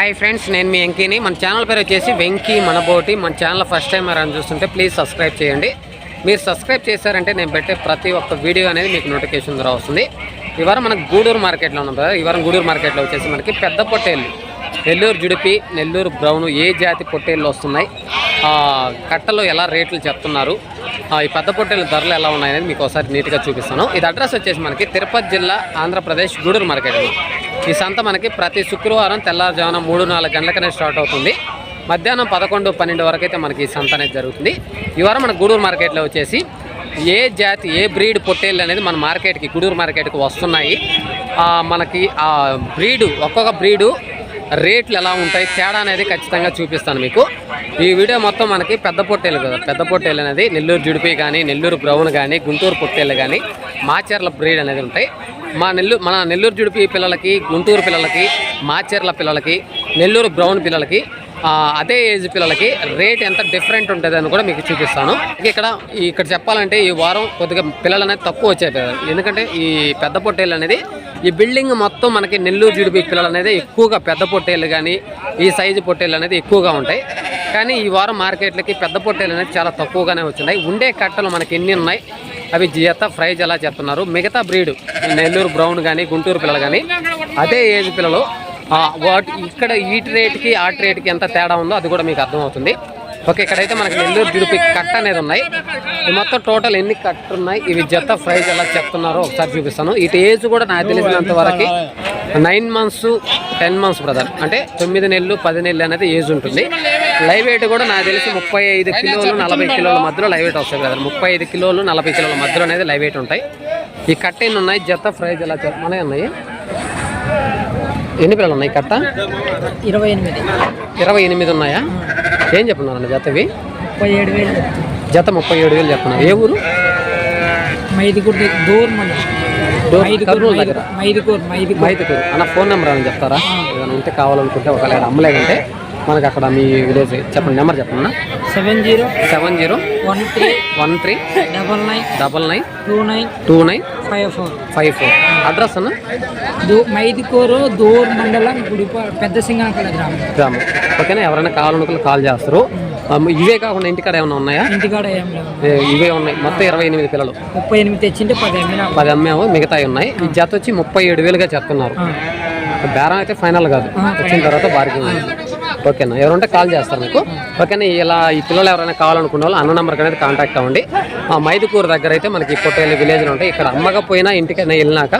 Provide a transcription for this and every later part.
Hi friends నేను మీ వెంకీని. మన channel పేరు వచ్చేసి వెంకీ మనబోటి. మన ఛానల్ ఫస్ట్ టైం అని చూస్తుంటే ప్లీజ్ సబ్స్క్రైబ్ చేయండి. మీరు సబ్స్క్రైబ్ చేశారంటే నేను పెట్టే ప్రతి ఒక్క వీడియో అనేది మీకు నోటిఫికేషన్ ద్వారా వస్తుంది. ఈ వారం మనకు గూడూరు మార్కెట్లో ఉన్నాం కదా. ఈ వారం గూడూరు మార్కెట్లో వచ్చేసి మనకి పెద్ద పొట్టేళ్ళు. నెల్లూరు జుడిపి నెల్లూరు బ్రౌన్ ఏ జాతి పొట్టేళ్ళు వస్తున్నాయి? కట్టలు కట్టలో ఎలా రేట్లు చెప్తున్నారు? ఈ పెద్ద పొట్టేళ్ళ ధరలు ఎలా ఉన్నాయనేది మీకు ఒకసారి నీట్గా చూపిస్తాను. ఇది అడ్రస్ వచ్చేసి మనకి తిరుపతి జిల్లా ఆంధ్రప్రదేశ్ గూడూరు మార్కెట్ ఈ సంత మనకి ప్రతి శుక్రవారం తెల్లారుజామున మూడు నాలుగు గంటలకనే స్టార్ట్ అవుతుంది. మధ్యాహ్నం పదకొండు పన్నెండు వరకు అయితే మనకి ఈ సంత అనేది జరుగుతుంది. ఈ వారం మన గూడూరు మార్కెట్లో వచ్చేసి ఏ జాతి ఏ బ్రీడ్ పొట్టేళ్ళు అనేది మన మార్కెట్కి గూడూరు మార్కెట్కి వస్తున్నాయి. మనకి ఆ బ్రీడు ఒక్కొక్క బ్రీడు రేట్లు ఎలా ఉంటాయి తేడా అనేది ఖచ్చితంగా చూపిస్తాను మీకు. ఈ వీడియో మొత్తం మనకి పెద్ద పొట్టేలు కదా పెద్ద పొట్టేలు అనేది నెల్లూరు జుడిపి కానీ నెల్లూరు బ్రౌన్ కానీ గుంటూరు పొట్టేళ్ళు కానీ మాచర్ల బ్రీడ్ అనేది ఉంటాయి. మా నెల్లూరు మన నెల్లూరు జుడిపి పిల్లలకి గుంటూరు పిల్లలకి మాచేర్ల పిల్లలకి నెల్లూరు బ్రౌన్ పిల్లలకి అదే ఏజ్ పిల్లలకి రేట్ ఎంత డిఫరెంట్ ఉంటుంది అని కూడా మీకు చూపిస్తాను. ఇక్కడ ఇక్కడ చెప్పాలంటే ఈ వారం కొద్దిగా పిల్లలు అనేది తక్కువ వచ్చాయి ఎందుకంటే ఈ పెద్ద పొట్టేళ్ళు అనేది ఈ బిల్డింగ్ మొత్తం మనకి నెల్లూరు జిడిపి పిల్లలు అనేది ఎక్కువగా పెద్ద పొట్టేళ్ళు కానీ ఈ సైజు పొట్టేళ్ళు అనేది ఎక్కువగా ఉంటాయి. కానీ ఈ వారం మార్కెట్లకి పెద్ద పొట్టేళ్ళు అనేది చాలా తక్కువగానే వచ్చినాయి. ఉండే కట్టలు మనకి ఎన్ని ఉన్నాయి? అవి జత ప్రైజ్ ఎలా చెప్తున్నారు మిగతా బ్రీడ్ నెల్లూరు బ్రౌన్ కానీ గుంటూరు పిల్లలు కానీ అదే ఏజ్ పిల్లలు వాటి ఇక్కడ ఈ రేట్కి ఆ రేట్కి ఎంత తేడా ఉందో అది కూడా మీకు అర్థమవుతుంది. ఓకే ఇక్కడైతే మనకి నెల్లూరు జుడిపి కట్ట అనేది ఉన్నాయి. మొత్తం టోటల్ ఎన్ని కట్టు ఉన్నాయి? ఇవి జత ప్రైజ్ ఎలా చెప్తున్నారో ఒకసారి చూపిస్తాను. ఇటు ఏజ్ కూడా నాకు తెలిసినంత వరకు nine months ten months brother అంటే తొమ్మిది నెలలు పది నెలలు అనేది ఏజ్ ఉంటుంది. లైవ్ వెయిట్ కూడా నాకు తెలిసి ముప్పై ఐదు కిలోలు నలభై కిలోల మధ్యలో లైవ్ వెయిట్ వస్తాయి బ్రదర్ ముప్పై ఐదు కిలోలు నలభై కిలోల మధ్యలో అనేది లైవ్ వెయిట్ ఉంటాయి. ఈ కట్ట ఎన్ని ఉన్నాయి జత ప్రైజ్ ఎలా చెప్పమనే ఉన్నాయి. ఎన్ని పిల్లలు ఉన్నాయి కట్ట? ఇరవై ఎనిమిది. ఇరవై ఎనిమిది ఉన్నాయా? ఏం చెప్తున్నారండి జతవి ముప్పై ఏడు వేలు. జత ముప్పై ఏడు వేలు చెప్తున్నారు. ఏ ఊరు? మైదుగురు దూరం కర్నూలు దగ్గర. మైదుకూరు అన్న ఫోన్ నెంబర్ అని చెప్తారా? ఏదైనా ఉంటే కావాలనుకుంటే ఒకవేళ అమ్మలేదంటే మనకి అక్కడ మీ విలేజ్ చెప్పండి. నెంబర్ చెప్పండి seven zero seven zero one three one three double nine double nine two nine two nine five four. Five four. Address అన్న? మైదుకూరు దూర్ మండలం గుడిపా పెద్ద సింగానపల్లి గ్రామం. గ్రామం. ఓకేనా? ఎవరైనా కావాలనుకున్న కాల్ చేస్తారు. ఇవే కాకుండా ఇంటికాడ ఏమైనా ఉన్నాయా? ఇంటికాడ ఏం లేవు. ఏ, ఇవే ఉన్నాయి. మొత్తం ఇరవై ఎనిమిది పిల్లలు. ముప్పై ఎనిమిది తెచ్చింటే పది ఎమ్మినా పది అమ్మాము మిగతాయి ఉన్నాయి. ఈ జత వచ్చి ముప్పై ఏడు వేలుగా చెప్తున్నారు బేరం అయితే ఫైనల్ కాదు. వచ్చిన తర్వాత బార్గెన్ ఓకేనా? ఎవరుంటే కాల్ చేస్తారు మీకు. ఓకేనా? ఇలా ఈ పిల్లలు ఎవరైనా కావాలనుకున్న వాళ్ళు అన్న నెంబర్కి అనేది కాంటాక్ట్ అవ్వండి. ఆ మైదుకూరు దగ్గర అయితే మనకి పొట్టేళ్ళు విలేజ్లో ఉంటాయి. ఇక్కడ అమ్మకపోయినా ఇంటికైనా వెళ్ళినాక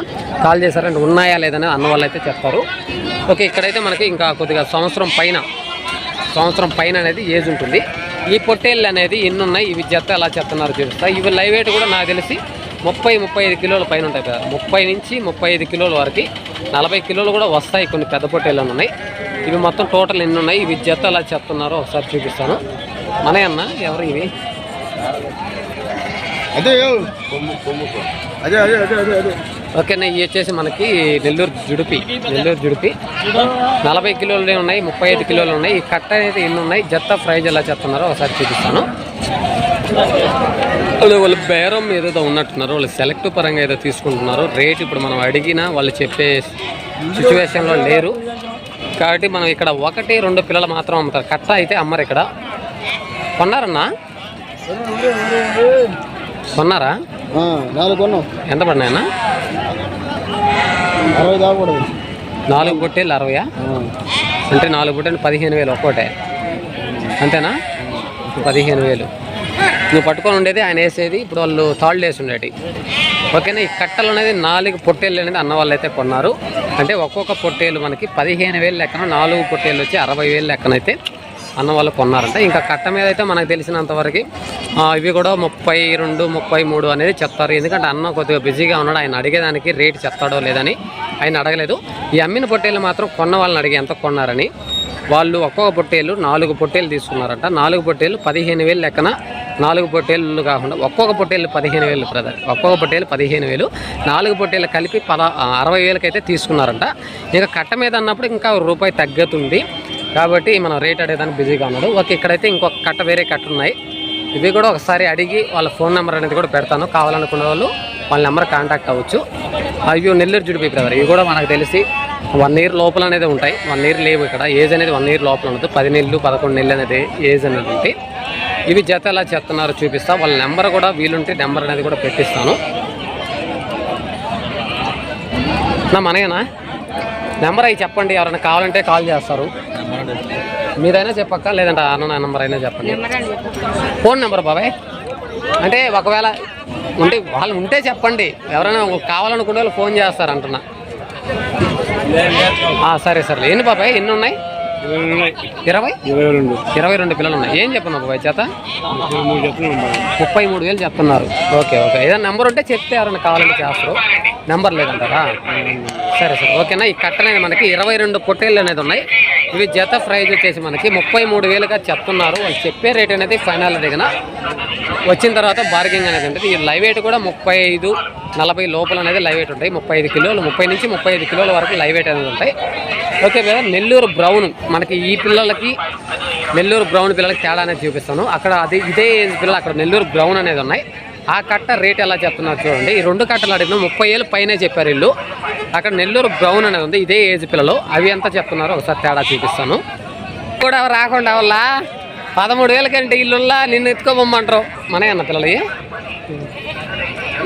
కాల్ చేశారంటే ఉన్నాయా లేదని అన్న వాళ్ళు అయితే చెప్తారు. ఓకే ఇక్కడైతే మనకి ఇంకా కొద్దిగా సంవత్సరం పైన సంవత్సరం పైన అనేది ఏజ్ ఉంటుంది. ఈ పొట్టేళ్ళు అనేది ఎన్ని ఉన్నాయి ఇవి జత ఎలా చెప్తున్నారు చూపిస్తా ఇవి లైవ్ వెయిట్ కూడా నాకు తెలిసి ముప్పై ముప్పై ఐదు కిలోల పైన ఉంటాయి కదా. ముప్పై నుంచి ముప్పై ఐదు కిలోల వరకు నలభై కిలోలు కూడా వస్తాయి కొన్ని పెద్ద పొట్టేళ్ళు ఉన్నాయి. ఇవి మొత్తం టోటల్ ఎన్ని ఉన్నాయి ఇవి జత ఎలా చెప్తున్నారో ఒకసారి చూపిస్తాను. మనయ్య అన్న ఎవరు ఇవి? అదే అదే అదే అదే అదే. ఓకేనా ఇవి వచ్చేసి మనకి నెల్లూరు జుడిపి నెల్లూరు జుడిపి. నలభై కిలోలు ఉన్నాయి ముప్పై ఐదు కిలోలు ఉన్నాయి. ఈ కట్ట అనేది ఎన్ని ఉన్నాయి? జత్త ప్రైజ్ ఎలా చెప్తున్నారో ఒకసారి చూపిస్తాను. వాళ్ళు వాళ్ళు బేరం ఏదో ఉన్నట్టున్నారు వాళ్ళు సెలెక్ట్ పరంగా ఏదో తీసుకుంటున్నారు. రేట్ ఇప్పుడు మనం అడిగినా వాళ్ళు చెప్పే సిచ్యువేషన్లో లేరు. కాబట్టి మనం ఇక్కడ ఒకటి రెండు పిల్లలు మాత్రం అమ్ముతారు. కట్ట అయితే అమ్మరు ఇక్కడ. కొన్నారన్నా? కొన్నారా? నాలుగు కొన్నాం ఎంత పడినాయన్నా? అరవై దాకూడదు నాలుగు పొట్టేళ్ళు అరవయా అంటే నాలుగు పొట్టేళ్ళు పదిహేను వేలు ఒక్కోటే. అంతేనా? పదిహేను వేలు. నువ్వు పట్టుకొని ఉండేది ఆయన వేసేది ఇప్పుడు వాళ్ళు థర్డ్ వేసి ఉండేది ఓకేనా? ఈ కట్టలు అనేది నాలుగు పొట్టేళ్ళు అనేది అన్న వాళ్ళు అయితే కొన్నారు. అంటే ఒక్కొక్క పొట్టేలు మనకి పదిహేను వేలు లెక్కన నాలుగు పొట్టేళ్ళు వచ్చి అరవై వేలు లెక్కనైతే అన్న వాళ్ళు కొన్నారంట. ఇంకా కట్ట మీద అయితే మనకు తెలిసినంతవరకు ఇవి కూడా ముప్పై రెండు ముప్పై మూడు అనేది చెప్తారు. ఎందుకంటే అన్న కొద్దిగా బిజీగా ఉన్నాడు. ఆయన అడిగేదానికి రేట్ చెప్తాడో లేదని ఆయన అడగలేదు. ఈ అమ్మిన పొట్టేళ్ళు మాత్రం కొన్న వాళ్ళని అడిగి ఎంత కొన్నారని వాళ్ళు ఒక్కొక్క పొట్టేళ్ళు నాలుగు పొట్టేళ్ళు తీసుకున్నారంట. నాలుగు పొట్టేళ్ళు పదిహేను వేలు లెక్కన నాలుగు పొట్టేళ్ళు కాకుండా ఒక్కొక్క పొట్టేళ్ళు పదిహేను వేలు బ్రదర్ ఒక్కొక్క పొట్టేళ్ళు పదిహేను వేలు. నాలుగు పొట్టేళ్ళు కలిపి పద అరవై వేలకైతే తీసుకున్నారంట. ఇంకా కట్ట మీద అన్నప్పుడు ఇంకా రూపాయి తగ్గుతుంది. కాబట్టి మనం రేట్ అడేదానికి బిజీగా ఉన్నాడు. ఓకే ఇక్కడైతే ఇంకొక కట్ట వేరే కట్ట ఉన్నాయి. ఇవి కూడా ఒకసారి అడిగి వాళ్ళ ఫోన్ నెంబర్ అనేది కూడా పెడతాను. కావాలనుకున్న వాళ్ళు వాళ్ళ నెంబర్ కాంటాక్ట్ అవ్వచ్చు. అవి నెల్లూరు జుడిపి బ్రదర్ ఇవి కూడా మనకు తెలిసి వన్ ఇయర్ లోపల అనేది ఉంటాయి. వన్ ఇయర్ లేవు ఇక్కడ. ఏజ్ అనేది వన్ ఇయర్ లోపల ఉండదు. పది నెలలు పదకొండు నెలలు అనేది ఏజ్ అనేది ఉంటాయి ఇవి జత ఎలా చెప్తున్నారో చూపిస్తా. వాళ్ళ నెంబర్ కూడా వీలుంటే నెంబర్ అనేది కూడా పెట్టిస్తాను. నా మనయేనా? నెంబర్ అవి చెప్పండి. ఎవరైనా కావాలంటే కాల్ చేస్తారు. మీదైనా చెప్పక్క లేదంటే అన్న నెంబర్ అయినా చెప్పండి. ఫోన్ నెంబర్ బాబాయ్. అంటే ఒకవేళ ఉంటే వాళ్ళు ఉంటే చెప్పండి. ఎవరైనా కావాలనుకునే వాళ్ళు ఫోన్ చేస్తారు అంటున్నా సరే సరే. ఎన్ని బాబాయ్? ఎన్ని ఉన్నాయి? ఇరవై? ఇరవై రెండు పిల్లలు ఉన్నాయి. ఏం చెప్పన్నా బాబాయ్ చేత? ముప్పై మూడు వేలు చెప్తున్నారు. Okay okay. ఏదైనా నెంబర్ ఉంటే చెప్తే ఎవరైనా కావాలంటే చేస్తారు. నెంబర్ లేదంటారా? సరే సరే. ఓకేనా? ఈ కట్ట అనేది మనకి ఇరవై రెండు పొట్టేళ్ళు అనేది ఉన్నాయి. ఇవి జత ప్రైజ్ వచ్చేసి మనకి ముప్పై మూడు వేలుగా చెప్తున్నారు. వాళ్ళు చెప్పే రేట్ అనేది ఫైనల్ దిగిన వచ్చిన తర్వాత బార్గింగ్ అనేది ఉంటుంది. ఈ లైవ్ వెయిట్ కూడా ముప్పై ఐదు నలభై లోపల అనేది లైవ్ వెయిట్ ఉంటాయి. ముప్పై ఐదు కిలోలు ముప్పై నుంచి ముప్పై ఐదు కిలోల వరకు లైవ్ వెయిట్ అనేది ఉంటాయి. ఓకే కదా నెల్లూరు బ్రౌన్ మనకి ఈ పిల్లలకి నెల్లూరు బ్రౌన్ పిల్లలకి తేడా అనేది చూపిస్తాను. అక్కడ అది ఇదే ఏజ్ పిల్లలు అక్కడ నెల్లూరు బ్రౌన్ అనేది ఉన్నాయి. ఆ కట్ట రేట్ ఎలా చెప్తున్నారు చూడండి. ఈ రెండు కట్టలు అడిగిన ముప్పై ఏళ్ళు పైనే చెప్పారు వీళ్ళు అక్కడ నెల్లూరు బ్రౌన్ అనేది ఉంది. ఇదే ఏజ్ పిల్లలు. అవి ఎంత చెప్తున్నారో ఒకసారి తేడా చూపిస్తాను. కూడా రాకుండా వల్ల పదమూడు వేల కంటే ఇల్లుల్లా నిన్ను ఎత్తుకోబొమ్మంటారు. మనే అన్న పిల్లలు?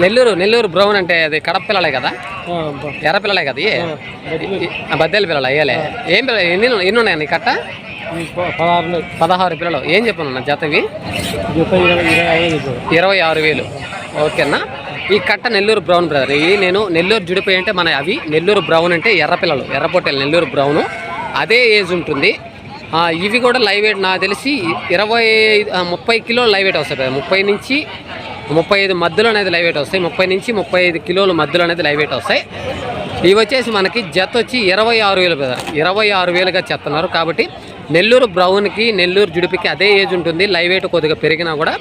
నెల్లూరు నెల్లూరు బ్రౌన్ అంటే అది కడప పిల్లలే కదా? ఎర్ర పిల్లలే కదా బద్దెల పిల్లలు అయ్యాలే. ఏం పిల్లలు ఎన్ని ఎన్ని ఉన్నాయి నీ కట్ట? పదహారు పదహారు పిల్లలు. ఏం చెప్పను జతవి ఇరవై ఆరు వేలు. ఓకేనా ఈ కట్ట నెల్లూరు బ్రౌన్ బ్రదర్. ఇది నేను నెల్లూరు జుడిపోయి అంటే మన అవి నెల్లూరు బ్రౌన్ అంటే ఎర్ర పిల్లలు. ఎర్ర పొట్టేలు నెల్లూరు బ్రౌన్. అదే ఏజ్ ఉంటుంది. ఇవి కూడా లైవ్ వెయిట్ నాకు తెలిసి ఇరవై ముప్పై కిలోలు లైవ్ వెయిట్ వస్తాయి. ముప్పై నుంచి ముప్పై ఐదు మధ్యలో అనేది లైవ్ వెయిట్ వస్తాయి. ముప్పై నుంచి ముప్పై ఐదు కిలోల మధ్యలో అనేది లైవ్ వెయిట్ వస్తాయి. ఇవి వచ్చేసి మనకి జత వచ్చి ఇరవై ఆరు వేలు బ్రదర్ ఇరవై ఆరు వేలుగా చెప్తున్నారు కాబట్టి నెల్లూరు బ్రౌన్కి నెల్లూరు జుడిపికి అదే ఏజ్ ఉంటుంది. లైవ్ వెయిట్ కొద్దిగా పెరిగినా కూడా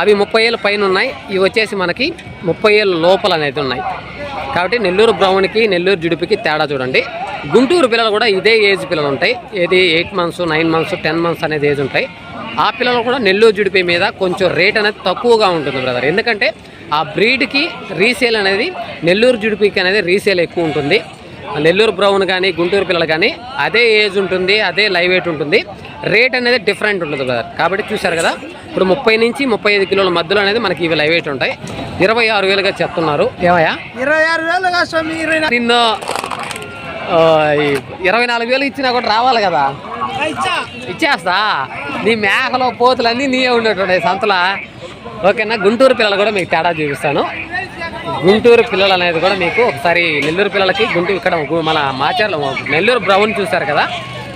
అవి ముప్పై ఏళ్ళ పైన ఉన్నాయి. ఇవి వచ్చేసి మనకి ముప్పై ఏళ్ళ లోపల అనేది ఉన్నాయి. కాబట్టి నెల్లూరు బ్రౌన్కి నెల్లూరు జుడిపికి తేడా చూడండి. గుంటూరు పిల్లలు కూడా ఇదే ఏజ్ పిల్లలు ఉంటాయి. ఏది eight months nine months ten months అనేది ఏజ్ ఉంటాయి. ఆ పిల్లలు కూడా నెల్లూరు జుడిపి మీద కొంచెం రేట్ అనేది తక్కువగా ఉంటుంది బ్రదర్. ఎందుకంటే ఆ బ్రీడ్కి రీసేల్ అనేది నెల్లూరు జుడిపికి అనేది రీసేల్ ఎక్కువ ఉంటుంది. నెల్లూరు బ్రౌన్ కానీ గుంటూరు పిల్లలు కానీ అదే ఏజ్ ఉంటుంది అదే లైవ్ వెయిట్ ఉంటుంది. రేట్ అనేది డిఫరెంట్ ఉంటుంది బ్రదర్. కాబట్టి చూశారు కదా ఇప్పుడు ముప్పై నుంచి ముప్పై ఐదు కిలోల మధ్యలో అనేది మనకి ఇవి లైవ్ వెయిట్ ఉంటాయి. ఇరవై ఆరు వేలుగా చెప్తున్నారు. ఏమయ్యా? ఇరవై ఆరు వేలు స్వామి ఇరవై నిన్ను ఇరవై నాలుగు వేలు ఇచ్చినా కూడా రావాలి కదా. ఇచ్చేస్తా. నీ మేకలో పోతులన్నీ నీయే ఉండేటుండే సంతల. ఓకేనా గుంటూరు పిల్లలు కూడా మీకు తేడా చూపిస్తాను. గుంటూరు పిల్లలు అనేది కూడా మీకు ఒకసారి నెల్లూరు పిల్లలకి గుంటూరు ఇక్కడ గు- మన మాచర్ల నెల్లూరు బ్రౌన్ చూశారు కదా?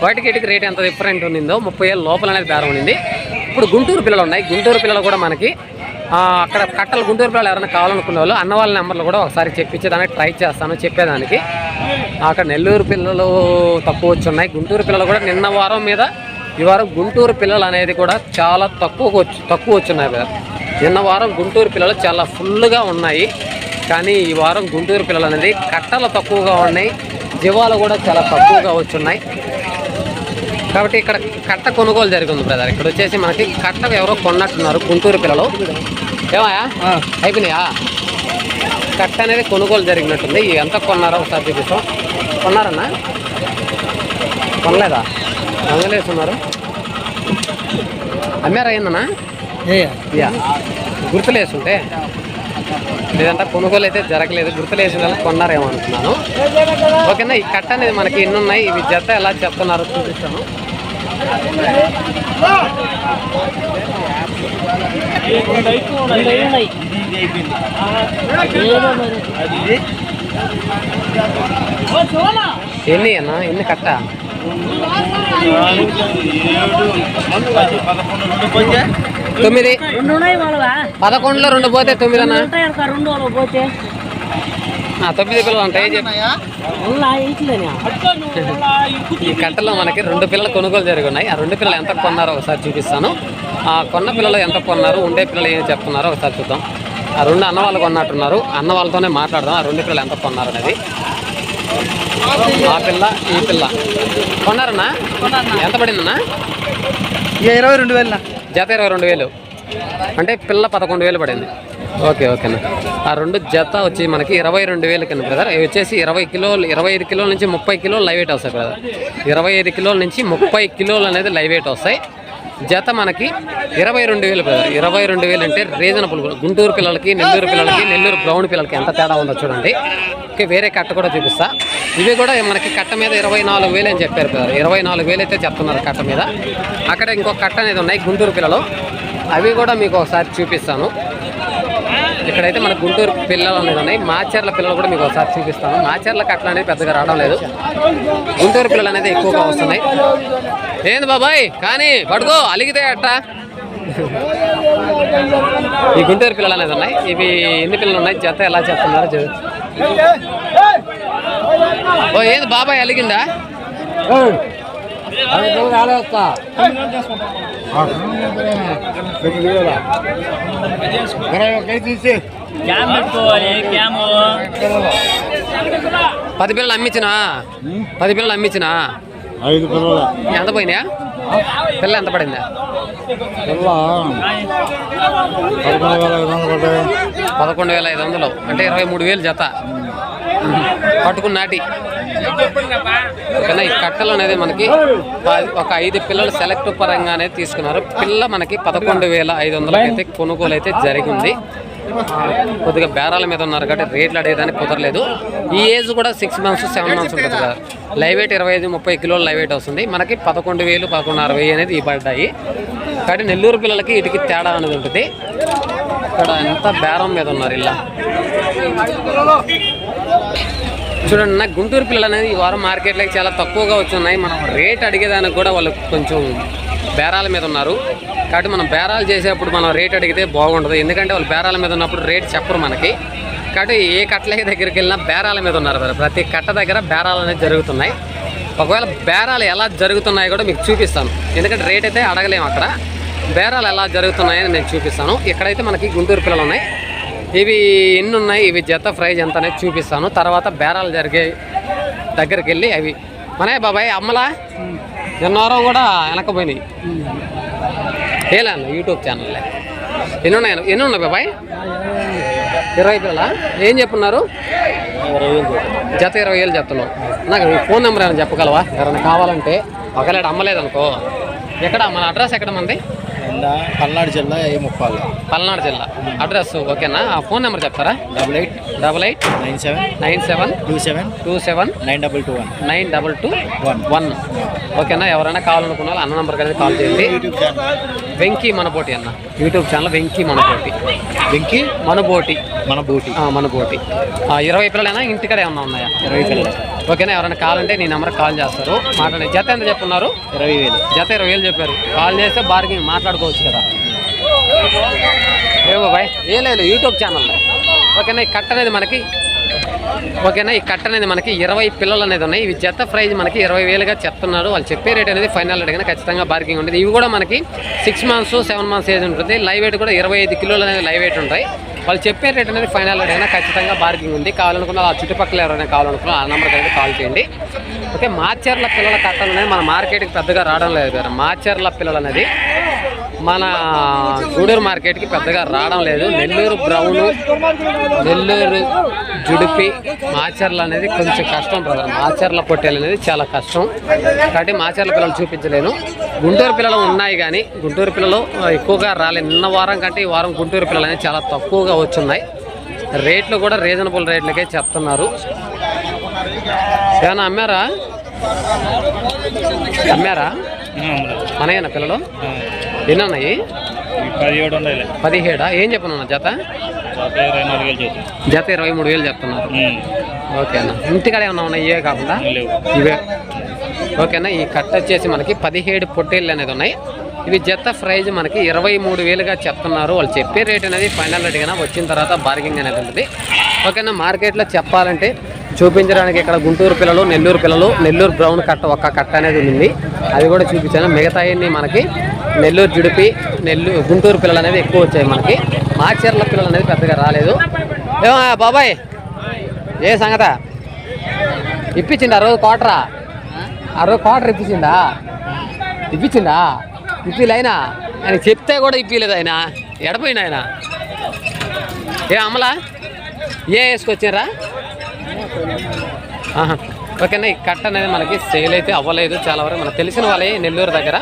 వాటికి ఇటుకి రేట్ ఎంత డిఫరెంట్ ఉండిందో ముప్పై ఏళ్ళ లోపల అనేది బేరం ఉండింది ఇప్పుడు గుంటూరు పిల్లలు ఉన్నాయి. గుంటూరు పిల్లలు కూడా మనకి అక్కడ కట్టలు గుంటూరు పిల్లలు ఎవరైనా కావాలనుకునే వాళ్ళు అన్న వాళ్ళ నెంబర్లు కూడా ఒకసారి చెప్పించేదానికి ట్రై చేస్తాను చెప్పేదానికి. అక్కడ నెల్లూరు పిల్లలు తక్కువ వచ్చి ఉన్నాయి. గుంటూరు పిల్లలు కూడా నిన్న వారం మీద ఈ వారం గుంటూరు పిల్లలు అనేది కూడా చాలా తక్కువ వచ్చి తక్కువ వచ్చున్నాయి కదా నిన్న వారం గుంటూరు పిల్లలు చాలా ఫుల్గా ఉన్నాయి. కానీ ఈ వారం గుంటూరు పిల్లలు అనేది కట్టలు తక్కువగా ఉన్నాయి. జీవాలు కూడా చాలా తక్కువగా వచ్చున్నాయి. కాబట్టి ఇక్కడ కట్ట కొనుగోలు జరిగింది బ్రదర్. ఇక్కడ వచ్చేసి మనకి కట్ట ఎవరో కొన్నట్టున్నారు గుంటూరు పిల్లలు. ఏమయ్యా? అయిపోయినాయా? కట్ట అనేది కొనుగోలు జరిగినట్టుంది. ఎంత కొన్నారో ఒకసారి చూపిస్తాం. కొన్నారన్నా? కొనలేదా? రంగులేసున్నారు అమ్మారా ఏందన్నా? గుర్తులేసుంటే? లేదంటే కొనుగోలు అయితే జరగలేదు. గుర్తులేసిన వాళ్ళు కొన్నారేమో అనుకున్నాను. ఓకేనా ఈ కట్ట అనేది మనకి ఎన్ని ఉన్నాయి ఇవి జత ఎలా చెప్తున్నారో చూపిస్తాను. ఎన్ని అన్న? ఎన్ని కట్ట? ఏడు పదకొండు ఉన్నాయి వాళ్ళవా? పదకొండులో రెండు పోతే తొమ్మిది అన్న? తొమ్మిది పిల్లలు ఉంటాయి ఈ కట్టలో మనకి రెండు పిల్లలు కొనుగోలు జరిగి ఉన్నాయి ఆ రెండు పిల్లలు ఎంత కొన్నారో ఒకసారి చూపిస్తాను. ఆ కొన్న పిల్లలు ఎంత కొన్నారు ఉండే పిల్లలు ఏం చెప్తున్నారో ఒకసారి చూద్దాం. ఆ రెండు అన్న వాళ్ళు కొన్నట్టున్నారు. అన్న వాళ్ళతోనే మాట్లాడదాం. ఆ రెండు పిల్లలు ఎంత కొన్నారు అనేది. ఆ పిల్ల ఈ పిల్ల. కొన్నారన్నా? ఎంత పడిందన్నా? ఇరవై రెండు వేల జత ఇరవై రెండు వేలు. అంటే పిల్ల పదకొండు వేలు పడింది. ఓకే ఓకేనా ఆ రెండు జత వచ్చి మనకి ఇరవై రెండు వేలు కింద బ్రదర్ ఇవి వచ్చేసి ఇరవై కిలోలు ఇరవై ఐదు కిలోల నుంచి ముప్పై కిలోలు లైవ్ వెయిట్ వస్తాయి బ్రదర్ ఇరవై ఐదు కిలోల నుంచి ముప్పై కిలోలు అనేది లైవ్ వెయిట్ వస్తాయి. జత మనకి ఇరవై రెండు వేలు ఇరవై రెండు వేలు అంటే రీజనబుల్ గుంటూరు పిల్లలకి నెల్లూరు పిల్లలకి నెల్లూరు బ్రౌన్ పిల్లలకి ఎంత తేడా ఉందో చూడండి. ఓకే వేరే కట్ట కూడా చూపిస్తా. ఇవి కూడా మనకి కట్ట మీద ఇరవై నాలుగు వేలు అని చెప్పారు బ్రదర్. ఇరవై నాలుగు వేలు అయితే చెప్తున్నారు కట్ట మీద. అక్కడ ఇంకో కట్ట అనేది ఉన్నాయి గుంటూరు పిల్లలు. అవి కూడా మీకు ఒకసారి చూపిస్తాను. ఇక్కడైతే మన గుంటూరు పిల్లలు అనేది ఉన్నాయి. మాచర్ల పిల్లలు కూడా మీకు ఒకసారి చూపిస్తాను. మాచర్లకు అట్లా అనేది పెద్దగా రావడం లేదు. గుంటూరు పిల్లలు అనేది ఎక్కువగా వస్తున్నాయి. ఏంది బాబాయ్? కానీ పడుకో అలిగితే అట్ట ఈ గుంటూరు పిల్లలు అనేది ఉన్నాయి. ఇవి ఎన్ని పిల్లలు ఉన్నాయి? జత ఎలా చెప్తున్నారు? చూ ఓ ఏంది బాబాయ్ అలిగిందా? పది పిల్లలు అమ్మించినా పది పిల్లలు అమ్మించినా ఐదు పిల్లల. ఎంత పోయినాయా? పిల్ల ఎంత పడిందా? పిల్ల పదకొండు వేల ఐదు వందలు పదకొండు వేల ఐదు వందలు. అంటే ఇరవై మూడు వేలు జత. పట్టుకున్న నాటి. కానీ ఈ కట్టలు అనేది మనకి ఒక ఐదు పిల్లలు సెలెక్ట్ పరంగా అనేది తీసుకున్నారు. పిల్ల మనకి పదకొండు వేల ఐదు వందలకి అయితే కొనుగోలు అయితే జరిగింది కొద్దిగా బేరాల మీద ఉన్నారు కాబట్టి రేట్లు అడిగేదానికి కుదరలేదు. ఈ ఏజ్ కూడా సిక్స్ మంత్స్ సెవెన్ మంత్స్ ఉంటుంది కదా. లైవ్ వెయిట్ ఇరవై ఐదు ముప్పై కిలోలు లైవ్ వెయిట్ వస్తుంది. మనకి పదకొండు వేలు పదకొండు అరవై అనేది ఇవ్వబడ్డాయి కాబట్టి నెల్లూరు పిల్లలకి ఇటుకి తేడా అనేది ఉంటుంది. ఇక్కడ ఎంత బేరం మీద ఉన్నారు ఇలా. చూడండి నాకు గుంటూరు పిల్లలు అనేది ఈ వారం మార్కెట్లోకి చాలా తక్కువగా వచ్చున్నాయి. మనం రేట్ అడిగేదానికి కూడా వాళ్ళు కొంచెం బేరాల మీద ఉన్నారు. కాబట్టి మనం బేరాలు చేసేప్పుడు మనం రేట్ అడిగితే బాగుండదు. ఎందుకంటే వాళ్ళు బేరాల మీద ఉన్నప్పుడు రేట్ చెప్పరు మనకి. కాబట్టి ఏ కట్టలకి దగ్గరికి వెళ్ళినా బేరాల మీద ఉన్నారు కదా ప్రతి కట్ట దగ్గర బేరాలు అనేది జరుగుతున్నాయి. ఒకవేళ బేరాలు ఎలా జరుగుతున్నాయో కూడా మీకు చూపిస్తాను. ఎందుకంటే రేట్ అయితే అడగలేము అక్కడ. బేరాలు ఎలా జరుగుతున్నాయని నేను చూపిస్తాను. ఇక్కడైతే మనకి గుంటూరు పిల్లలు ఉన్నాయి. ఇవి ఎన్ని ఉన్నాయి ఇవి జత ప్రైజ్ ఎంత అనేది చూపిస్తాను. తర్వాత బేరాలు జరిగే దగ్గరికి వెళ్ళి అవి. మనే బాబాయ్ అమ్మలా? నిన్న కూడా వెనకపోయినాయి ఏలా యూట్యూబ్ ఛానల్లే ఎన్ని ఉన్నాయి ఎన్ని ఉన్నాయి బాబాయ్? ఇరవై పిల్లల ఏం చెప్పున్నారు? జత ఇరవై వేలు చెప్తున్నావు నాకు ఫోన్ నెంబర్ ఏమైనా చెప్పగలవా? ఎవరైనా కావాలంటే. ఒకవేళ అమ్మలేదనుకో. ఎక్కడ? మన అడ్రస్ ఎక్కడ మంది పల్నాడు జిల్లా ఏ ముప్పాలు పల్నాడు జిల్లా. అడ్రస్ ఓకేనా? ఆ ఫోన్ నెంబర్ చెప్తారా? Double eight double eight nine seven nine seven two seven two seven nine double two one. Nine double two one. One. ఓకేనా? ఎవరైనా కావాలనుకున్న వాళ్ళు అన్న నెంబర్కి అనేది కాల్ చేయండి. వెంకీ మనబోటి అన్న. YouTube channel Venky మనబోటి. వెంకీ? మనబోటి. మన బూటి. ఆ, మనబోటి ఆ, ఇరవై పిల్లలైనా? ఇంటికాడ ఏమన్నా ఉన్నాయా? ఇరవై పిల్లలు. ఓకేనా? ఎవరైనా కావాలంటే నీ నెంబర్ కాల్ చేస్తారు. మాట్లాడే జత ఎంత చెప్పున్నారు? ఇరవై వేలు. జత ఇరవై వేలు చెప్పారు. కాల్ చేస్తే బార్గింగ్ మాట్లాడుకోవచ్చు కదా. ఏమో బాయ్. ఏ లేదు యూట్యూబ్ ఛానల్. ఓకేనా? ఈ కట్ అనేది మనకి ఓకేనా? ఈ కట్ అనేది మనకి ఇరవై పిల్లలు అనేది ఉన్నాయి. ఇవి జత ప్రైజ్ మనకి ఇరవై వేలుగా చెప్తున్నారు. వాళ్ళు చెప్పే రేట్ అనేది ఫైనల్ రేట్ కానీ ఖచ్చితంగా బార్గింగ్ ఉంటుంది. ఇవి కూడా మనకి six months seven months age ఉంటుంది. లైవ్ వెయిట్ కూడా ఇరవై ఐదు కిలోలు అనేది లైవ్ వెయిట్ ఉంటాయి. వాళ్ళు చెప్పే రేట్ అనేది ఫైనల్ రేట్ అయినా ఖచ్చితంగా బార్గింగ్ ఉంది. కావాలనుకున్న ఆ చుట్టుపక్కల ఎవరైనా కావాలనుకున్న ఆ నెంబర్కి అయితే కాల్ చేయండి. ఓకే మాచర్ల పిల్లల కట్టలు అనేది మన మార్కెట్కి పెద్దగా రావడం లేదు కదా. మాచర్ల పిల్లలు అనేది మన గూడూరు మార్కెట్కి పెద్దగా రావడం లేదు. నెల్లూరు బ్రౌను నెల్లూరు జుడిపి మాచర్ల అనేది కొంచెం కష్టం బ్రదర్. మాచర్ల పొట్టేలు అనేది చాలా కష్టం. కాబట్టి మాచర్ల పిల్లలు చూపించలేను. గుంటూరు పిల్లలు ఉన్నాయి కానీ గుంటూరు పిల్లలు ఎక్కువగా రాలేదు. నిన్న వారం కంటే ఈ వారం గుంటూరు పిల్లలు అనేది చాలా తక్కువగా వచ్చున్నాయి రేట్లు కూడా రీజనబుల్ రేట్లకే చెప్తున్నారు. ఏమన్నా అమ్మారా? అమ్మారా? మనయేనా పిల్లలు? ఎన్ని ఉన్నాయి పదిహేడు పదిహేడా? ఏం చెప్పను జత? జత ఇరవై మూడు వేలు చెప్తున్నారు ఓకే అన్న. ఇంటికాడ ఏమన్నా ఉన్నాయి? ఇవే కాకుండా? ఇవే. ఓకేనా ఈ కట్ట వచ్చేసి మనకి పదిహేడు పొట్టేళ్ళు అనేది ఉన్నాయి. ఇవి జత ప్రైజ్ మనకి ఇరవై మూడు వేలుగా చెప్తున్నారు. వాళ్ళు చెప్పే రేట్ అనేది ఫైనల్ రేట్గా వచ్చిన తర్వాత బార్గింగ్ అనేది ఉంటుంది. ఓకేనా మార్కెట్లో చెప్పాలంటే చూపించడానికి ఇక్కడ గుంటూరు పిల్లలు నెల్లూరు పిల్లలు నెల్లూరు బ్రౌన్ కట్ట ఒక్క కట్ట అనేది ఉంది అది కూడా చూపించాను. మిగతాయన్ని మనకి నెల్లూరు జుడిపి నెల్లూరు గుంటూరు పిల్లలు అనేవి ఎక్కువ వచ్చాయి మనకి. మాచర్ల పిల్లలు అనేది పెద్దగా రాలేదు. ఏమో బాబాయ్ ఏ సంగత? ఇప్పించిండా రోజు కోటరా ఆ రోజు కోటర్ ఇప్పించిండా? ఇప్పించిందా ఇప్పిలే ఆయన ఆయన చెప్తే కూడా ఇప్పిలేదు ఆయన. ఎడపోయింది ఆయన. ఏ అమలా? ఏ వేసుకొచ్చారా ఆహా. ఓకేనా ఈ కట్ట అనేది మనకి సేల్ అయితే అవ్వలేదు. చాలా వరకు మనకు తెలిసిన వాళ్ళే నెల్లూరు దగ్గర.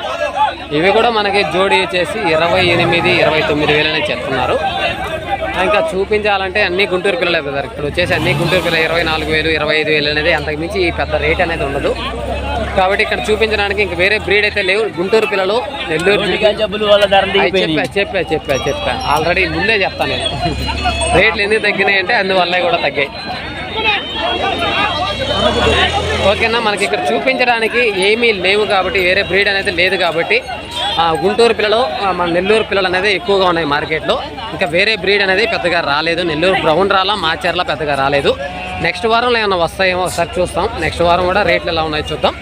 ఇవి కూడా మనకి జోడీ వచ్చేసి ఇరవై ఎనిమిది ఇరవై తొమ్మిది వేలని చెప్తున్నారు. ఇంకా చూపించాలంటే అన్ని గుంటూరు పిల్లలే బ్రదర్. ఇక్కడ వచ్చేసి అన్ని గుంటూరు పిల్లలు ఇరవై నాలుగు వేలు ఇరవై ఐదు వేలు అనేది అంతకు మించి ఈ పెద్ద రేట్ అనేది ఉండదు. కాబట్టి ఇక్కడ చూపించడానికి ఇంక వేరే బ్రీడ్ అయితే లేవు. గుంటూరు పిల్లలు నెల్లూరు చెప్పా చెప్పా చెప్పా చెప్పా. ఆల్రెడీ ముందే చెప్తాను నేను. రేట్లు ఎందుకు తగ్గినాయి అంటే అందువల్ల కూడా తగ్గాయి. ఓకేనా మనకి ఇక్కడ చూపించడానికి ఏమీ లేవు కాబట్టి వేరే బ్రీడ్ అనేది లేదు కాబట్టి గుంటూరు పిల్లలు మన నెల్లూరు పిల్లలు అనేది ఎక్కువగా ఉన్నాయి మార్కెట్లో. ఇంకా వేరే బ్రీడ్ అనేది పెద్దగా రాలేదు. నెల్లూరు బ్రౌన్ రాలా మాచర్ల పెద్దగా రాలేదు. నెక్స్ట్ వారంలో ఏమైనా వస్తాయేమో ఒకసారి చూస్తాం. నెక్స్ట్ వారం కూడా రేట్లు ఎలా ఉన్నాయో చూద్దాం.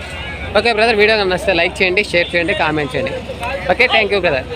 ఓకే బ్రదర్ వీడియో నచ్చితే లైక్ చేయండి షేర్ చేయండి కామెంట్ చేయండి. Okay thank you brother.